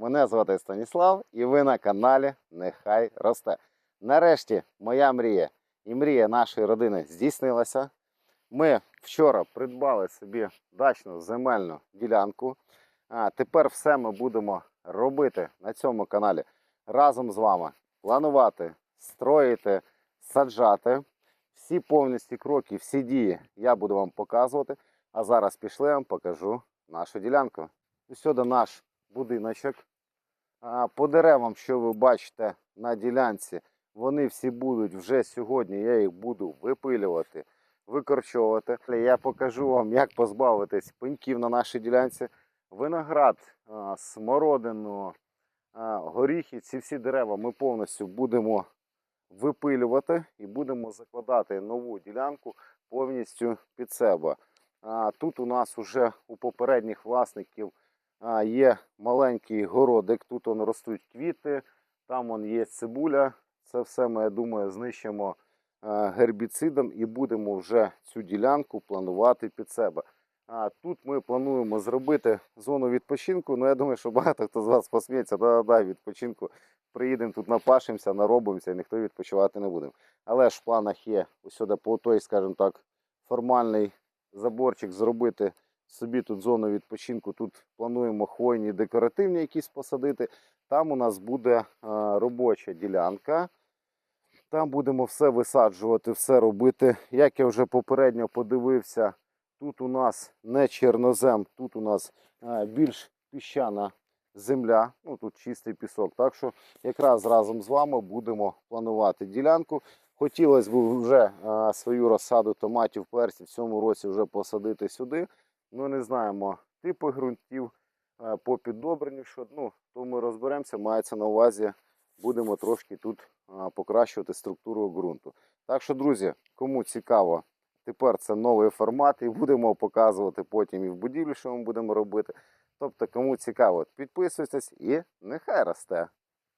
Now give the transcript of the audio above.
Мене звати Станіслав, і ви на каналі Нехай росте. Нарешті моя мрія і мрія нашої родини здійснилася. Ми вчора придбали собі дачну земельну ділянку. А тепер все ми будемо робити на цьому каналі разом з вами. Планувати, строїти, саджати. Всі повністю кроки, всі дії я буду вам показувати. А зараз пішли, я вам покажу нашу ділянку. Сюди наш будиночок. По деревам, що ви бачите на ділянці, вони всі будуть вже сьогодні. Я їх буду випилювати, викорчовувати. Я покажу вам, як позбавитись пеньків на нашій ділянці. Виноград, смородину, горіхи, ці всі дерева ми повністю будемо випилювати і будемо закладати нову ділянку повністю під себе. Тут у нас вже у попередніх власників є маленький городик, тут он ростуть квіти, там он є цибуля. Це все ми, я думаю, знищимо а, гербіцидом і будемо вже цю ділянку планувати під себе. А тут ми плануємо зробити зону відпочинку. Ну, я думаю, що багато хто з вас посміється, да-да, відпочинку. Приїдемо тут, напашемося, наробимося, і ніхто відпочивати не буде. Але ж в планах є ось сюди по той, скажімо так, формальний заборчик зробити собі тут зону відпочинку. Тут плануємо хвойні декоративні якісь посадити. Там у нас буде е, робоча ділянка. Там будемо все висаджувати, все робити. Як я вже попередньо подивився, тут у нас не чорнозем, тут у нас е, більш піщана земля, ну тут чистий пісок. Так що якраз разом з вами будемо планувати ділянку. Хотілося б вже е, свою розсаду томатів персів в цьому році вже посадити сюди. Ну не знаємо типи ґрунтів е, по піддобренню, що ну, то ми розберемося, мається на увазі. Будемо трошки тут е, покращувати структуру ґрунту. Так що, друзі, кому цікаво, тепер це новий формат, і будемо показувати потім і в будівлі, що ми будемо робити. Тобто, кому цікаво, підписуйтесь і нехай росте.